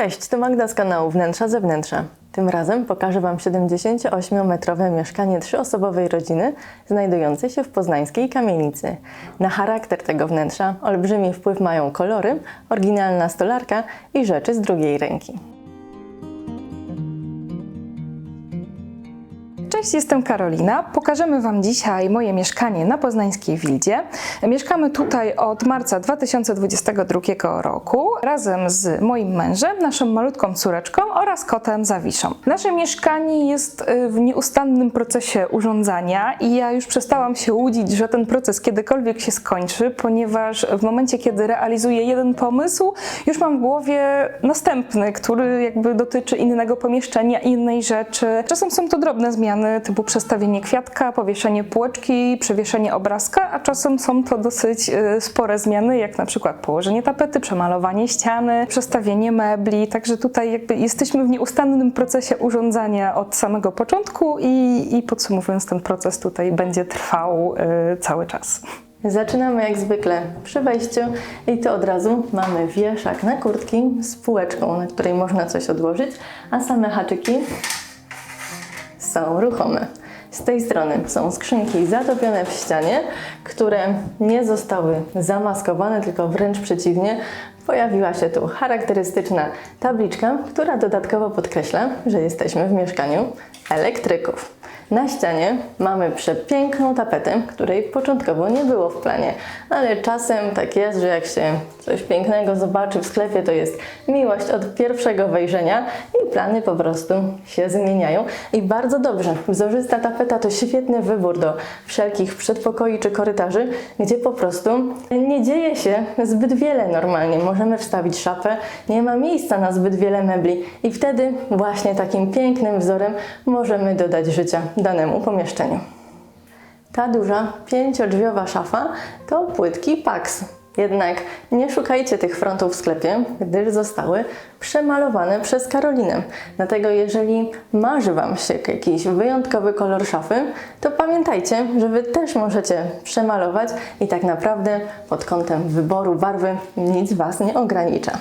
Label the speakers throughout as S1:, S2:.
S1: Cześć, to Magda z kanału Wnętrza Zewnętrza. Tym razem pokażę Wam 78-metrowe mieszkanie trzyosobowej rodziny znajdujące się w poznańskiej kamienicy. Na charakter tego wnętrza olbrzymi wpływ mają kolory, oryginalna stolarka i rzeczy z drugiej ręki.
S2: Cześć, jestem Karolina. Pokażemy Wam dzisiaj moje mieszkanie na Poznańskiej Wildzie. Mieszkamy tutaj od marca 2022 roku razem z moim mężem, naszą malutką córeczką oraz kotem Zawiszą. Nasze mieszkanie jest y, w nieustannym procesie urządzania i ja już przestałam się łudzić, że ten proces kiedykolwiek się skończy, ponieważ w momencie, kiedy realizuję jeden pomysł, już mam w głowie następny, który jakby dotyczy innego pomieszczenia, innej rzeczy. Czasem są to drobne zmiany, typu przestawienie kwiatka, powieszenie półeczki, przewieszenie obrazka, a czasem są to dosyć y, spore zmiany, jak na przykład położenie tapety, przemalowanie ściany, przestawienie mebli. Także tutaj jakby jesteśmy w nieustannym procesie urządzania od samego początku i, i podsumowując, ten proces tutaj będzie trwał y, cały czas.
S1: Zaczynamy jak zwykle przy wejściu i to od razu mamy wieszak na kurtki z półeczką, na której można coś odłożyć, a same haczyki są ruchome. Z tej strony są skrzynki zatopione w ścianie, które nie zostały zamaskowane, tylko wręcz przeciwnie. Pojawiła się tu charakterystyczna tabliczka, która dodatkowo podkreśla, że jesteśmy w mieszkaniu elektryków. Na ścianie mamy przepiękną tapetę, której początkowo nie było w planie, ale czasem tak jest, że jak się coś pięknego zobaczy w sklepie, to jest miłość od pierwszego wejrzenia i plany po prostu się zmieniają. I bardzo dobrze, wzorzysta tapeta to świetny wybór do wszelkich przedpokoi czy korytarzy, gdzie po prostu nie dzieje się zbyt wiele normalnie. Możemy wstawić szafę, nie ma miejsca na zbyt wiele mebli i wtedy właśnie takim pięknym wzorem możemy dodać życia danemu pomieszczeniu. Ta duża, pięciodrzwiowa szafa to płytki Pax. Jednak nie szukajcie tych frontów w sklepie, gdyż zostały przemalowane przez Karolinę. Dlatego jeżeli marzy Wam się jakiś wyjątkowy kolor szafy, to pamiętajcie, że Wy też możecie przemalować i tak naprawdę pod kątem wyboru barwy nic Was nie ogranicza.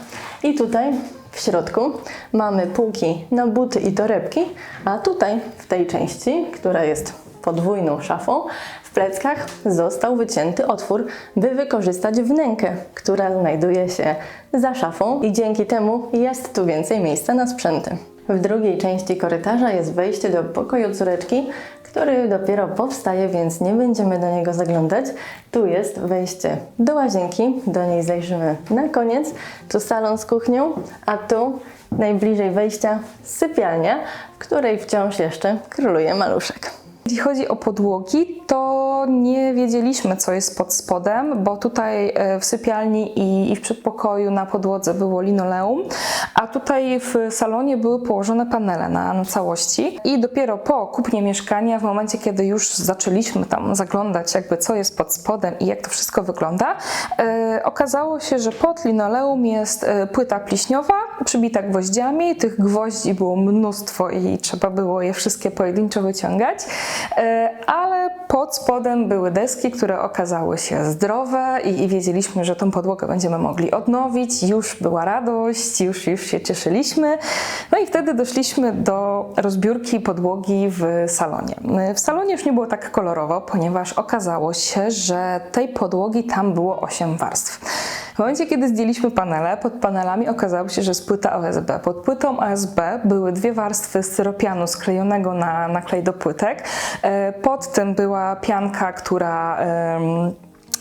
S1: I tutaj w środku mamy półki na buty i torebki, a tutaj w tej części, która jest podwójną szafą, w pleckach został wycięty otwór, by wykorzystać wnękę, która znajduje się za szafą i dzięki temu jest tu więcej miejsca na sprzęty. W drugiej części korytarza jest wejście do pokoju córeczki, który dopiero powstaje, więc nie będziemy do niego zaglądać. Tu jest wejście do łazienki, do niej zajrzymy na koniec. Tu salon z kuchnią, a tu najbliżej wejścia sypialnia, w której wciąż jeszcze króluje maluszek.
S2: Jeśli chodzi o podłogi, to nie wiedzieliśmy, co jest pod spodem, bo tutaj e, w sypialni i, w przedpokoju na podłodze było linoleum, a tutaj w salonie były położone panele na, na całości. I dopiero po kupnie mieszkania, w momencie, kiedy już zaczęliśmy tam zaglądać, jakby co jest pod spodem i jak to wszystko wygląda, e, okazało się, że pod linoleum jest e, płyta pliśniowa, przybita gwoździami. Tych gwoździ było mnóstwo i trzeba było je wszystkie pojedynczo wyciągać. E, ale pod spodem były deski, które okazały się zdrowe i, i wiedzieliśmy, że tą podłogę będziemy mogli odnowić. Już była radość, już, już się cieszyliśmy. No i wtedy doszliśmy do rozbiórki podłogi w salonie. E, W salonie już nie było tak kolorowo, ponieważ okazało się, że tej podłogi tam było 8 warstw. W momencie, kiedy zdjęliśmy panele, pod panelami okazało się, że jest płyta OSB. Pod płytą OSB były dwie warstwy styropianu sklejonego na, na klej do płytek. E, Pod tym była pianka, która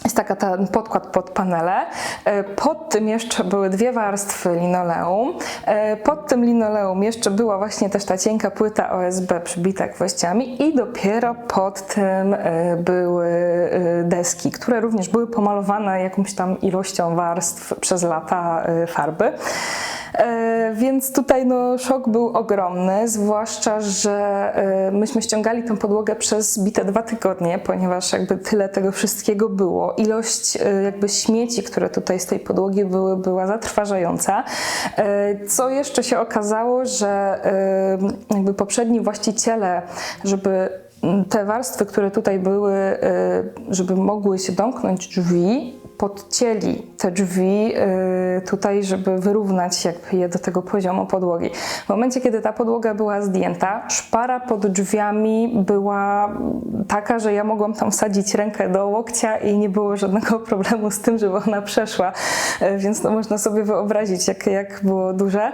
S2: jest taka ten podkład pod panele. E, Pod tym jeszcze były dwie warstwy linoleum. E, Pod tym linoleum jeszcze była właśnie też ta cienka płyta OSB przybita gwoździami i dopiero pod tym e, były deski, które również były pomalowane jakąś tam ilością warstw przez lata farby. E, Więc tutaj no, szok był ogromny, zwłaszcza, że e, myśmy ściągali tę podłogę przez bite dwa tygodnie, ponieważ jakby tyle tego wszystkiego było. Ilość e, jakby śmieci, które tutaj z tej podłogi były, była zatrważająca. Co jeszcze się okazało, że jakby poprzedni właściciele, żeby te warstwy, które tutaj były, żeby mogły się domknąć drzwi, podcięli te drzwi y, tutaj, żeby wyrównać jakby je do tego poziomu podłogi. W momencie, kiedy ta podłoga była zdjęta, szpara pod drzwiami była taka, że ja mogłam tam wsadzić rękę do łokcia i nie było żadnego problemu z tym, żeby ona przeszła, E, więc to można sobie wyobrazić, jak, jak było duże.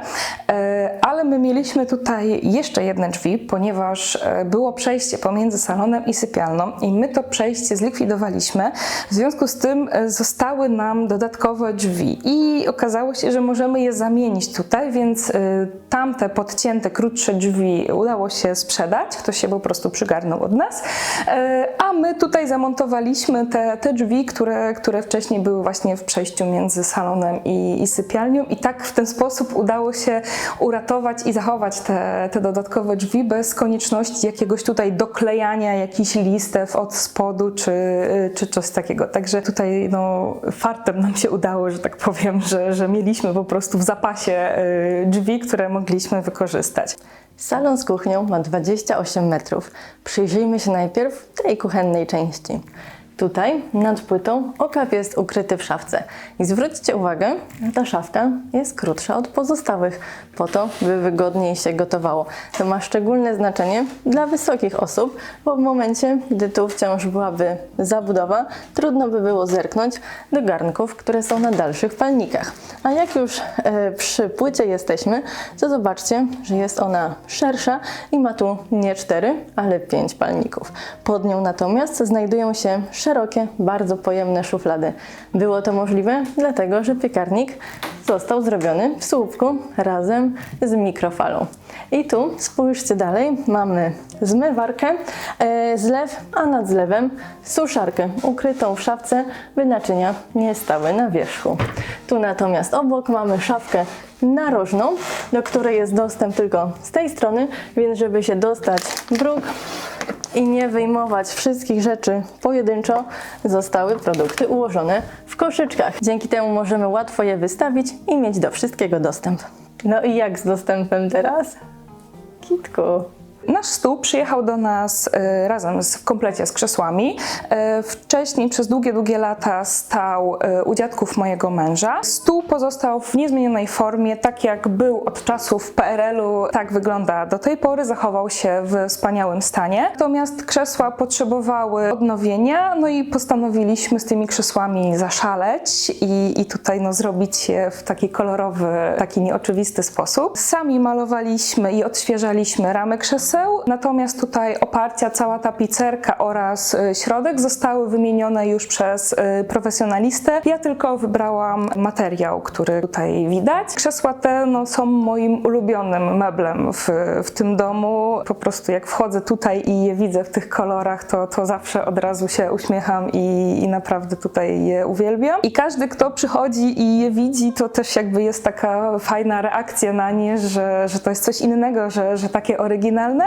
S2: E, Ale my mieliśmy tutaj jeszcze jedne drzwi, ponieważ e, było przejście pomiędzy salonem i sypialną i my to przejście zlikwidowaliśmy. W związku z tym e, zostały nam dodatkowe drzwi i okazało się, że możemy je zamienić tutaj, więc e, tamte podcięte, krótsze drzwi udało się sprzedać. Ktoś się po prostu przygarnął od nas, E, a my tutaj zamontowaliśmy te, te drzwi, które, które wcześniej były właśnie w przejściu między salonem i, i sypialnią i tak w ten sposób udało się uratować i zachować te, te dodatkowe drzwi bez konieczności jakiegoś tutaj doklejania jakichś listew od spodu czy, czy coś takiego. Także tutaj no, fartem nam się udało, że tak powiem, że, że mieliśmy po prostu w zapasie y, drzwi, które mogliśmy wykorzystać.
S1: Salon z kuchnią ma 28 metrów. Przyjrzyjmy się najpierw tej kuchennej części. Tutaj nad płytą okaw jest ukryty w szafce. I zwróćcie uwagę, ta szafka jest krótsza od pozostałych, po to, by wygodniej się gotowało. To ma szczególne znaczenie dla wysokich osób, bo w momencie, gdy tu wciąż byłaby zabudowa, trudno by było zerknąć do garnków, które są na dalszych palnikach. A jak już e, przy płycie jesteśmy, to zobaczcie, że jest ona szersza i ma tu nie cztery, ale pięć palników. Pod nią natomiast znajdują się szerokie, bardzo pojemne szuflady. Było to możliwe dlatego, że piekarnik został zrobiony w słupku razem z mikrofalą. I tu spójrzcie dalej, mamy zmywarkę, e, zlew, a nad zlewem suszarkę ukrytą w szafce, by naczynia nie stały na wierzchu. Tu natomiast obok mamy szafkę narożną, do której jest dostęp tylko z tej strony, więc żeby się dostać bruk i nie wyjmować wszystkich rzeczy pojedynczo, zostały produkty ułożone w koszyczkach. Dzięki temu możemy łatwo je wystawić i mieć do wszystkiego dostęp. No i jak z dostępem teraz? Kitku.
S2: Nasz stół przyjechał do nas e, razem z, w komplecie z krzesłami. E, Wcześniej przez długie, długie lata stał e, u dziadków mojego męża. Stół pozostał w niezmienionej formie, tak jak był od czasów PRL-u, tak wygląda do tej pory, zachował się w wspaniałym stanie. Natomiast krzesła potrzebowały odnowienia, no i postanowiliśmy z tymi krzesłami zaszaleć i, i tutaj no, zrobić je w taki kolorowy, taki nieoczywisty sposób. Sami malowaliśmy i odświeżaliśmy ramy krzeseł, natomiast tutaj oparcia, cała tapicerka oraz y, środek zostały wymienione już przez y, profesjonalistę. Ja tylko wybrałam materiał, który tutaj widać. Krzesła te no, są moim ulubionym meblem w, w tym domu. Po prostu jak wchodzę tutaj i je widzę w tych kolorach, to, to zawsze od razu się uśmiecham i, i naprawdę tutaj je uwielbiam. I każdy, kto przychodzi i je widzi, to też jakby jest taka fajna reakcja na nie, że, że to jest coś innego, że, że takie oryginalne.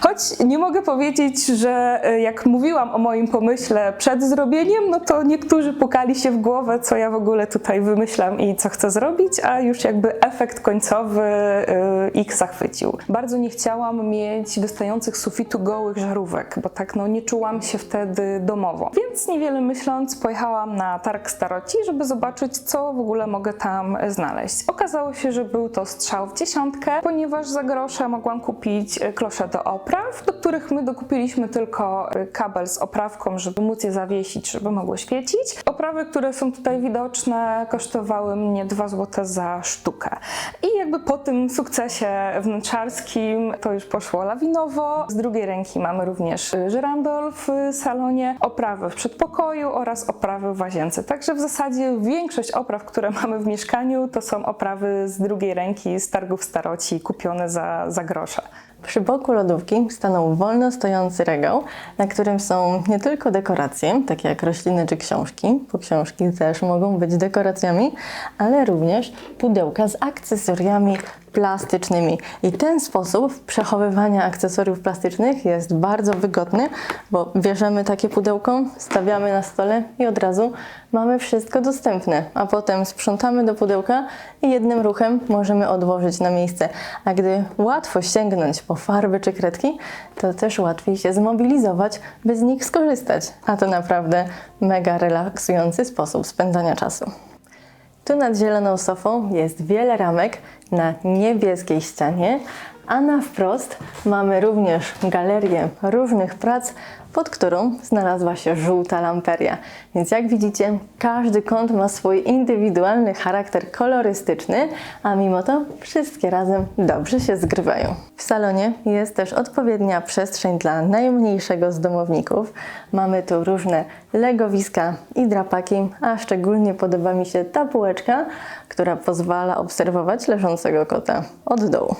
S2: Choć nie mogę powiedzieć, że e, jak mówiłam o moim pomyśle przed zrobieniem, no to niektórzy pukali się w głowę, co ja w ogóle tutaj wymyślam i co chcę zrobić, a już jakby efekt końcowy e, ich zachwycił. Bardzo nie chciałam mieć wystających sufitu gołych żarówek, bo tak no nie czułam się wtedy domowo. Więc niewiele myśląc pojechałam na targ staroci, żeby zobaczyć, co w ogóle mogę tam znaleźć. Okazało się, że był to strzał w dziesiątkę, ponieważ za grosze mogłam kupić e, do opraw, do których my dokupiliśmy tylko e, kabel z oprawką, żeby móc je zawiesić, żeby mogło świecić. Oprawy, które są tutaj widoczne, kosztowały mnie 2 zł za sztukę. I jakby po tym sukcesie wnętrzarskim to już poszło lawinowo. Z drugiej ręki mamy również y, żyrandol w salonie, oprawy w przedpokoju oraz oprawy w łazience. Także w zasadzie większość opraw, które mamy w mieszkaniu, to są oprawy z drugiej ręki z targów staroci, kupione za, za grosze.
S1: Przy boku lodówki stanął wolno stojący regał, na którym są nie tylko dekoracje, takie jak rośliny czy książki, bo książki też mogą być dekoracjami, ale również pudełka z akcesoriami plastycznymi. I ten sposób przechowywania akcesoriów plastycznych jest bardzo wygodny, bo bierzemy takie pudełko, stawiamy na stole i od razu mamy wszystko dostępne, a potem sprzątamy do pudełka i jednym ruchem możemy odłożyć na miejsce. A gdy łatwo sięgnąć po farby czy kredki, to też łatwiej się zmobilizować, by z nich skorzystać. A to naprawdę mega relaksujący sposób spędzania czasu. Tu nad zieloną sofą jest wiele ramek na niebieskiej ścianie, a na wprost mamy również galerię różnych prac, pod którą znalazła się żółta lamperia. Więc jak widzicie, każdy kąt ma swój indywidualny charakter kolorystyczny, a mimo to wszystkie razem dobrze się zgrywają. W salonie jest też odpowiednia przestrzeń dla najmniejszego z domowników. Mamy tu różne legowiska i drapaki, a szczególnie podoba mi się ta półeczka, która pozwala obserwować leżącego kota od dołu.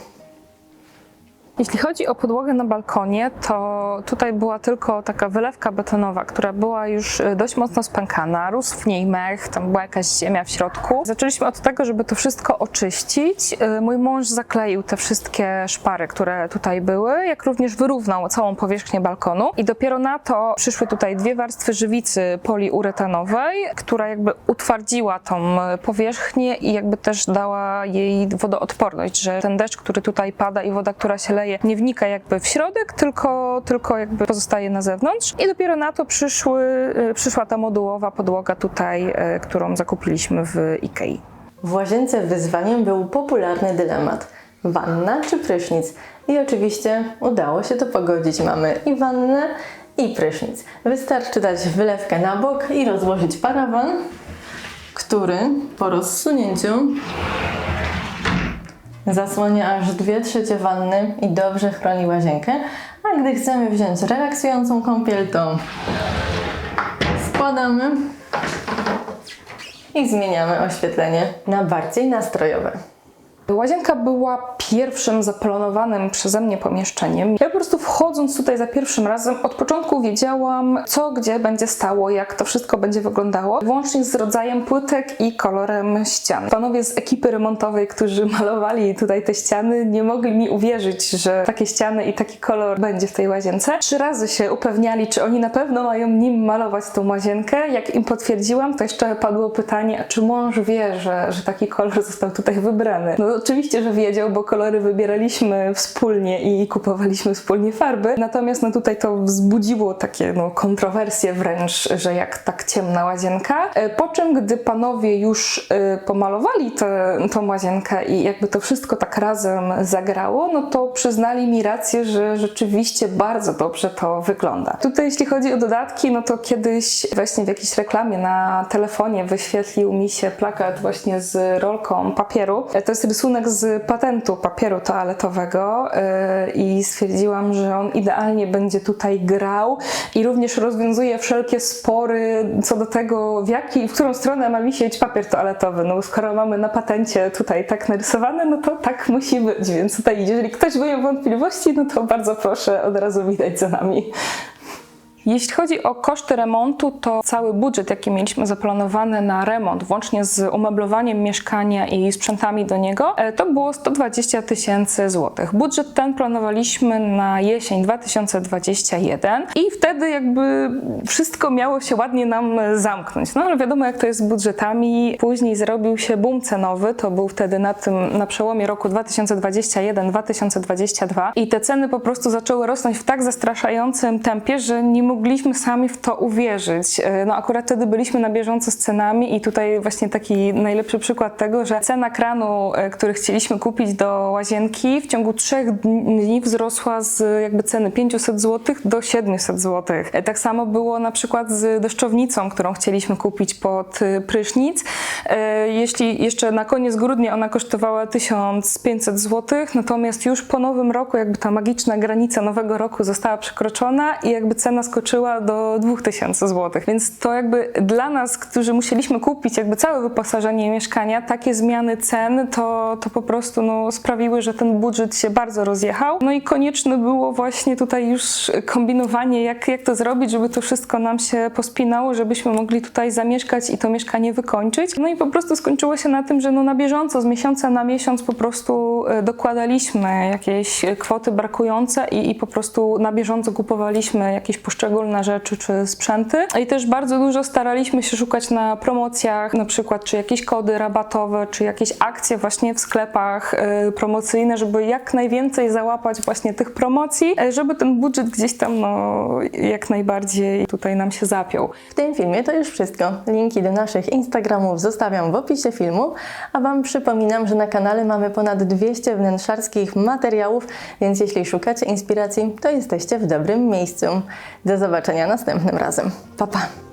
S2: Jeśli chodzi o podłogę na balkonie, to tutaj była tylko taka wylewka betonowa, która była już e, dość mocno spękana, rósł w niej mech, tam była jakaś ziemia w środku. Zaczęliśmy od tego, żeby to wszystko oczyścić. E, Mój mąż zakleił te wszystkie szpary, które tutaj były, jak również wyrównał całą powierzchnię balkonu i dopiero na to przyszły tutaj dwie warstwy żywicy poliuretanowej, która jakby utwardziła tą e, powierzchnię i jakby też dała jej wodoodporność, że ten deszcz, który tutaj pada i woda, która się leje, nie wnika jakby w środek, tylko, tylko jakby pozostaje na zewnątrz. I dopiero na to przyszły, y, przyszła ta modułowa podłoga tutaj, y, którą zakupiliśmy w Ikei.
S1: W łazience wyzwaniem był popularny dylemat: wanna czy prysznic? I oczywiście udało się to pogodzić. Mamy i wannę, i prysznic. Wystarczy dać wylewkę na bok i rozłożyć parawan, który po rozsunięciu zasłania aż 2 trzecie wanny i dobrze chroni łazienkę. A gdy chcemy wziąć relaksującą kąpiel, to składamy i zmieniamy oświetlenie na bardziej nastrojowe.
S2: Łazienka była pierwszym zaplanowanym przeze mnie pomieszczeniem. Ja po prostu wchodząc tutaj za pierwszym razem, od początku wiedziałam, co gdzie będzie stało, jak to wszystko będzie wyglądało, włącznie z rodzajem płytek i kolorem ścian. Panowie z ekipy remontowej, którzy malowali tutaj te ściany, nie mogli mi uwierzyć, że takie ściany i taki kolor będzie w tej łazience. Trzy razy się upewniali, czy oni na pewno mają nim malować tą łazienkę. Jak im potwierdziłam, to jeszcze padło pytanie, czy mąż wie, że, że taki kolor został tutaj wybrany. No oczywiście, że wiedział, bo kolory wybieraliśmy wspólnie i kupowaliśmy wspólnie farby. Natomiast no tutaj to wzbudziło takie no, kontrowersje wręcz, że jak tak ciemna łazienka. E, Po czym, gdy panowie już e, pomalowali tę tą łazienkę i jakby to wszystko tak razem zagrało, no to przyznali mi rację, że rzeczywiście bardzo dobrze to wygląda. Tutaj jeśli chodzi o dodatki, no to kiedyś właśnie w jakiejś reklamie na telefonie wyświetlił mi się plakat właśnie z rolką papieru. E, To jest rysunek z patentu papieru toaletowego yy, i stwierdziłam, że on idealnie będzie tutaj grał i również rozwiązuje wszelkie spory co do tego, w, jaki, w którą stronę ma wisieć papier toaletowy. No skoro mamy na patencie tutaj tak narysowane, no to tak musi być, więc tutaj jeżeli ktoś miał wątpliwości, no to bardzo proszę od razu widać za nami. Jeśli chodzi o koszty remontu, to cały budżet, jaki mieliśmy zaplanowany na remont, włącznie z umeblowaniem mieszkania i sprzętami do niego, e, to było 120 tysięcy złotych. Budżet ten planowaliśmy na jesień 2021 i wtedy jakby wszystko miało się ładnie nam zamknąć. No ale wiadomo, jak to jest z budżetami. Później zrobił się boom cenowy, to był wtedy na tym, na przełomie roku 2021-2022 i te ceny po prostu zaczęły rosnąć w tak zastraszającym tempie, że nie mogliśmy sami w to uwierzyć. E, No akurat wtedy byliśmy na bieżąco z cenami i tutaj właśnie taki najlepszy przykład tego, że cena kranu, e, który chcieliśmy kupić do łazienki w ciągu trzech dni wzrosła z jakby ceny 500 zł do 700 zł. E, Tak samo było na przykład z deszczownicą, którą chcieliśmy kupić pod prysznic. E, Jeśli jeszcze na koniec grudnia ona kosztowała 1500 zł, natomiast już po nowym roku jakby ta magiczna granica nowego roku została przekroczona i jakby cena skoczyła do 2000 zł. Więc to jakby dla nas, którzy musieliśmy kupić jakby całe wyposażenie mieszkania, takie zmiany cen to, to po prostu no, sprawiły, że ten budżet się bardzo rozjechał. No i konieczne było właśnie tutaj już kombinowanie, jak, jak to zrobić, żeby to wszystko nam się pospinało, żebyśmy mogli tutaj zamieszkać i to mieszkanie wykończyć. No i po prostu skończyło się na tym, że no na bieżąco, z miesiąca na miesiąc po prostu e, dokładaliśmy jakieś kwoty brakujące i, i po prostu na bieżąco kupowaliśmy jakieś poszczególne rzeczy czy sprzęty. I też bardzo dużo staraliśmy się szukać na promocjach, na przykład czy jakieś kody rabatowe, czy jakieś akcje właśnie w sklepach e, promocyjne, żeby jak najwięcej załapać właśnie tych promocji, e, żeby ten budżet gdzieś tam no jak najbardziej tutaj nam się zapiął.
S1: W tym filmie to już wszystko. Linki do naszych Instagramów zostawiam w opisie filmu, a Wam przypominam, że na kanale mamy ponad 200 wnętrzarskich materiałów, więc jeśli szukacie inspiracji, to jesteście w dobrym miejscu. Do zobaczenia następnym razem. Pa, pa!